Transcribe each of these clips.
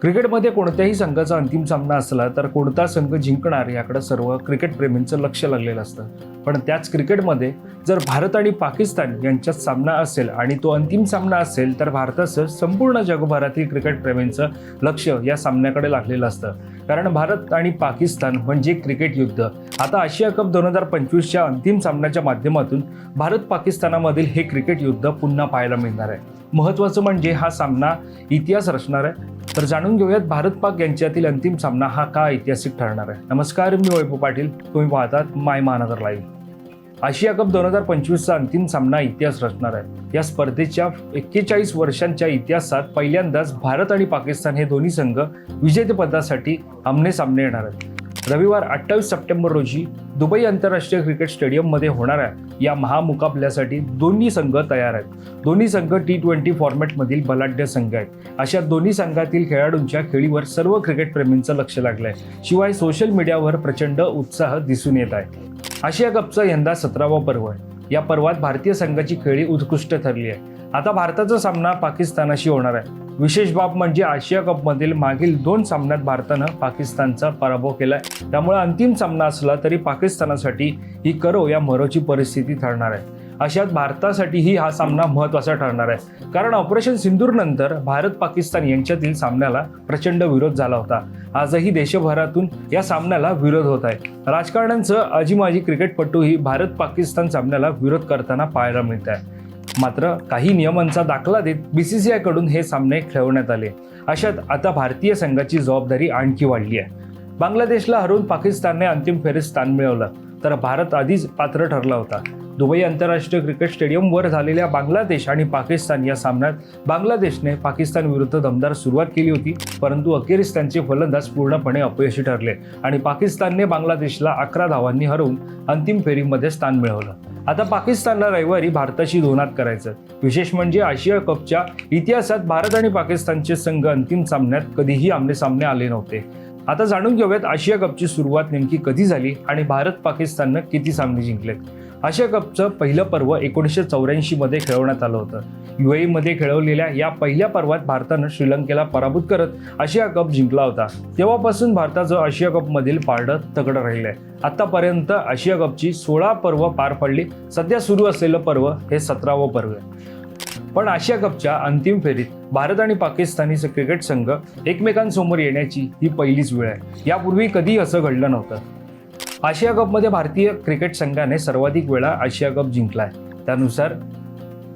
क्रिकेटमध्ये कोणत्याही संघाचा अंतिम सामना असला तर कोणता संघ जिंकणार याकडे सर्व क्रिकेटप्रेमींचं लक्ष लागलेलं असतं. पण त्याच क्रिकेटमध्ये जर भारत आणि पाकिस्तान यांच्यात सामना असेल आणि तो अंतिम सामना असेल तर भारतासह संपूर्ण जगभरातील क्रिकेटप्रेमींचं लक्ष या सामन्याकडे लागलेलं असतं. कारण भारत आणि पाकिस्तान म्हणजे क्रिकेट युद्ध. आता आशिया कप दोन हजार पंचवीसच्या अंतिम सामन्याच्या माध्यमातून भारत पाकिस्तानामधील हे क्रिकेट युद्ध पुन्हा पाहायला मिळणार आहे. महत्त्वाचं म्हणजे हा सामना इतिहास रचणार आहे. तर जाणून घेऊयात भारत पाक यांच्यातील अंतिम सामना हा का ऐतिहासिक ठरणार आहे. नमस्कार मी वैभव पाटील. तुम्ही पाहतात माय महानगर लाईव्ह. आशिया कप दोन हजार पंचवीसचा अंतिम सामना इतिहास रचणार आहे. या स्पर्धेच्या एक्केचाळीस वर्षांच्या इतिहासात पहिल्यांदाच भारत आणि पाकिस्तान हे दोन्ही संघ विजेतेपदासाठी आमने सामने येणार आहेत. रविवार अठ्ठावीस सप्टेंबर रोजी दुबई आंतरराष्ट्रीय क्रिकेट स्टेडियममध्ये होणाऱ्या या महामुकाबल्यासाठी दोन्ही संघ तयार आहेत. दोन्ही संघ टी ट्वेंटी फॉर्मॅटमधील बलाढ्य संघ आहेत. अशा दोन्ही संघातील खेळाडूंच्या खेळीवर सर्व क्रिकेटप्रेमींचं लक्ष लागलं आहे शिवाय सोशल मीडियावर प्रचंड उत्साह दिसून येत आहे. आशिया कपचा यंदा सतरावा पर्व आहे. या पर्वात भारतीय संघाची खेळी उत्कृष्ट ठरली आहे. आता भारताचा सामना पाकिस्तानाशी होणार आहे. विशेष बाब म्हणजे आशिया कपमधील मागील दोन सामन्यात भारतानं पाकिस्तानचा पराभव केलाय. त्यामुळे अंतिम सामना असला तरी पाकिस्तानासाठी ही करो या मरोची परिस्थिती ठरणार आहे. अशात भारतासाठीही हा सामना महत्त्वाचा ठरणार आहे. कारण ऑपरेशन सिंदूरनंतर भारत पाकिस्तान यांच्यातील सामन्याला प्रचंड विरोध झाला होता. आजही देशभरातून या सामन्याला विरोध होत आहे. राजकारण्यांचं अजीमाजी क्रिकेटपटूही भारत पाकिस्तान सामन्याला विरोध करताना पाहायला मिळत आहे. मात्र काही नियमांचा दाखला देत बीसीसीआयकडून हे सामने खेळवण्यात आले. अशात आता भारतीय संघाची जबाबदारी आणखी वाढली आहे. बांगलादेशला हरवून पाकिस्तानने अंतिम फेरीत स्थान मिळवलं तर भारत आधीच पात्र ठरला होता. दुबई आंतरराष्ट्रीय क्रिकेट स्टेडियमवर झालेल्या बांगलादेश आणि पाकिस्तान या सामन्यात बांगलादेशने पाकिस्तान विरुद्ध दमदार सुरुवात केली होती परंतु अखेरीस त्यांचे फलंदाज पूर्णपणे अपयशी ठरले आणि पाकिस्तानने बांगलादेशला अकरा धावांनी हरवून अंतिम फेरीमध्ये स्थान मिळवलं. आता पाकिस्तानला रविवारी भारताशी दोनात करायचं विशेष म्हणजे आशिया कपच्या इतिहासात भारत आणि पाकिस्तानचे संघ अंतिम सामन्यात कधीही आमने सामने आले नव्हते. आता जाणून घेऊयात आशिया कपची सुरुवात नेमकी कधी झाली आणि भारत पाकिस्ताननं किती सामने जिंकलेत. आशिया कपचं पहिलं पर्व एकोणीसशे चौऱ्याऐंशीमध्ये खेळवण्यात आलं होतं. यू मध्ये खेळवलेल्या या पहिल्या पर्वात भारतानं श्रीलंकेला पराभूत करत आशिया कप जिंकला होता. तेव्हापासून भारताचं आशिया कपमधील पारडं तगडं राहिलंय. आतापर्यंत आशिया कपची सोळा पर्व पार पडली. सध्या सुरू असलेलं पर्व हे सतरावं पर्व आहे. पण आशिया कपच्या अंतिम फेरीत भारत आणि पाकिस्तानीचे क्रिकेट संघ एकमेकांसमोर येण्याची ही पहिलीच वेळ आहे. यापूर्वी कधी असं घडलं नव्हतं. आशिया कपमध्ये भारतीय क्रिकेट संघाने सर्वाधिक वेळा आशिया कप जिंकला आहे त्यानुसार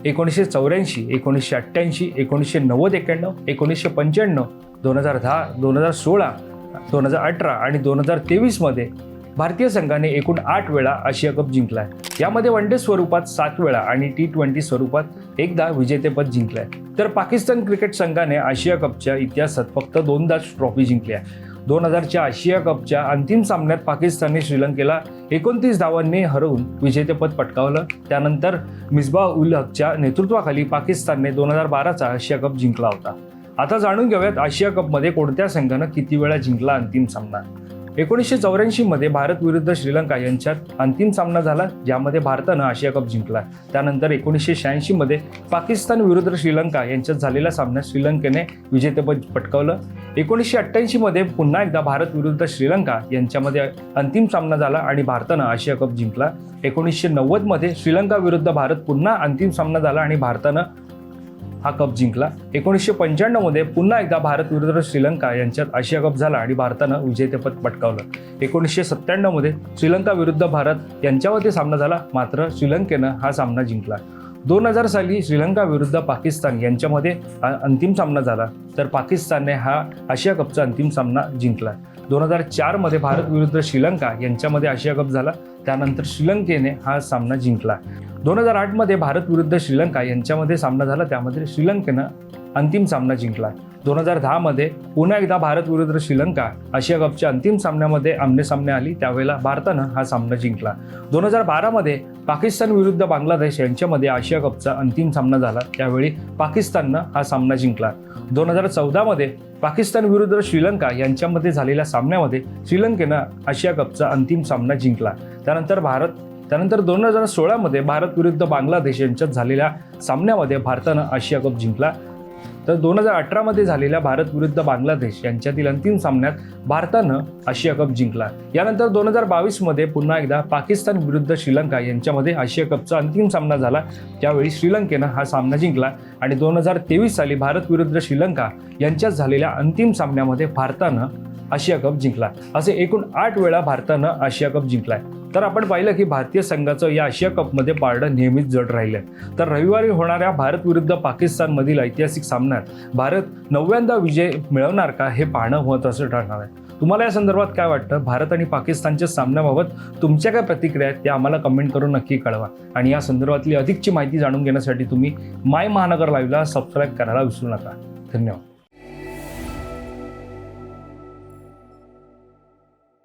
एकोणीसशे चौऱ्याऐंशी एकोणीसशे अठ्ठ्याऐंशी एकोणीसशे नव्वद एक्याण्णव एकोणीसशे पंच्याण्णव दोन हजार दहा दोन हजार सोळा दोन हजार अठरा आणि दोन हजार तेवीसमध्ये भारतीय संघाने एकूण आठ वेळा आशिया कप जिंकलाय. यामध्ये वन डे स्वरूपात सात वेळा आणि टी ट्वेंटी स्वरूपात एकदा विजेतेपद जिंकलंय. तर पाकिस्तान क्रिकेट संघाने आशिया कपच्या इतिहासात फक्त दोनदाच ट्रॉफी जिंकली आहे. दोन हजारच्या आशिया कपच्या अंतिम सामन्यात पाकिस्तानने श्रीलंकेला एकोणतीस धावांनी हरवून विजेतेपद पटकावलं. त्यानंतर मिसबा उल हकच्या नेतृत्वाखाली पाकिस्तानने दोन हजार बाराचा आशिया कप जिंकला होता. आता जाणून घेऊयात आशिया कपमध्ये कोणत्या संघानं किती वेळा जिंकला अंतिम सामना. एकोणीसशे चौऱ्याऐंशीमध्ये भारत विरुद्ध श्रीलंका यांच्यात अंतिम सामना झाला ज्यामध्ये भारतानं आशिया कप जिंकला. त्यानंतर एकोणीसशे शहाऐंशीमध्ये पाकिस्तान विरुद्ध श्रीलंका यांच्यात झालेल्या सामन्यात श्रीलंकेने विजेतेपद पटकावलं. एकोणीसशे अठ्ठ्याऐंशीमध्ये पुन्हा एकदा भारत विरुद्ध श्रीलंका यांच्यामध्ये अंतिम सामना झाला आणि भारतानं आशिया कप जिंकला. एकोणीसशे नव्वदमध्ये श्रीलंका विरुद्ध भारत पुन्हा अंतिम सामना झाला आणि भारतानं हा कप जिंकला. एकोणीसशे पंच्याण्णवमध्ये पुन्हा एकदा भारत विरुद्ध श्रीलंका यांच्यात आशिया कप झाला आणि भारतानं विजेतेपद पटकावलं. एकोणीसशे सत्त्याण्णवमध्ये श्रीलंका विरुद्ध भारत यांच्यामध्ये सामना झाला मात्र श्रीलंकेनं हा सामना जिंकला. दोन हजार साली श्रीलंका विरुद्ध पाकिस्तान यांच्यामध्ये अंतिम सामना झाला तर पाकिस्तानने हा आशिया कपचा अंतिम सामना जिंकला. दोन हजार चारमध्ये भारत विरुद्ध श्रीलंका यांच्यामध्ये आशिया कप झाला त्यानंतर श्रीलंकेने हा सामना जिंकला. दोन हजार आठमध्ये भारत विरुद्ध श्रीलंका यांच्यामध्ये सामना झाला. त्यामध्ये श्रीलंकेनं अंतिम सामना जिंकला. दोन हजार दहामध्ये पुन्हा एकदा भारत विरुद्ध श्रीलंका आशिया कपच्या अंतिम सामन्यामध्ये आमने सामने आली. त्यावेळेला भारतानं हा सामना जिंकला. दोन हजार बारामध्ये पाकिस्तान विरुद्ध बांगलादेश यांच्यामध्ये आशिया कपचा अंतिम सामना झाला. त्यावेळी पाकिस्ताननं हा सामना जिंकला. दोन हजार चौदामध्ये पाकिस्तान विरुद्ध श्रीलंका यांच्यामध्ये झालेल्या सामन्यामध्ये श्रीलंकेनं आशिया कपचा अंतिम सामना जिंकला. त्यानंतर भारत त्यानंतर दोन हजार सोळामध्ये भारत विरुद्ध बांगलादेश यांच्यात झालेल्या सामन्यामध्ये भारतानं आशिया कप जिंकला. तर दोन हजार अठरामध्ये झालेल्या भारत विरुद्ध बांगलादेश यांच्यातील अंतिम सामन्यात भारतानं आशिया कप जिंकला. यानंतर दोन हजार बावीसमध्ये पुन्हा एकदा पाकिस्तान विरुद्ध श्रीलंका यांच्यामध्ये आशिया कपचा अंतिम सामना झाला. त्यावेळी श्रीलंकेनं हा सामना जिंकला आणि दोन हजार तेवीस साली भारत विरुद्ध श्रीलंका यांच्यात झालेल्या अंतिम सामन्यामध्ये भारतानं आशिया कप जिंकला. असे एकूण आठ वेळा भारतानं आशिया कप जिंकलाय. तर आपण पाहिलं की भारतीय संघाचं या आशिया कपमध्ये पारडं नेहमीच जड राहिलं तर रविवारी होणाऱ्या भारत विरुद्ध पाकिस्तानमधील ऐतिहासिक सामन्यात भारत नवव्यांदा विजय मिळवणार का हे पाहणं महत्त्वाचं ठरणार आहे. तुम्हाला या संदर्भात काय वाटतं? भारत आणि पाकिस्तानच्या सामन्याबाबत तुमच्या काय प्रतिक्रिया आहेत त्या आम्हाला कमेंट करून नक्की कळवा. आणि या संदर्भातली अधिकची माहिती जाणून घेण्यासाठी तुम्ही माय महानगर लाईव्हला सबस्क्राईब करायला विसरू नका. धन्यवाद.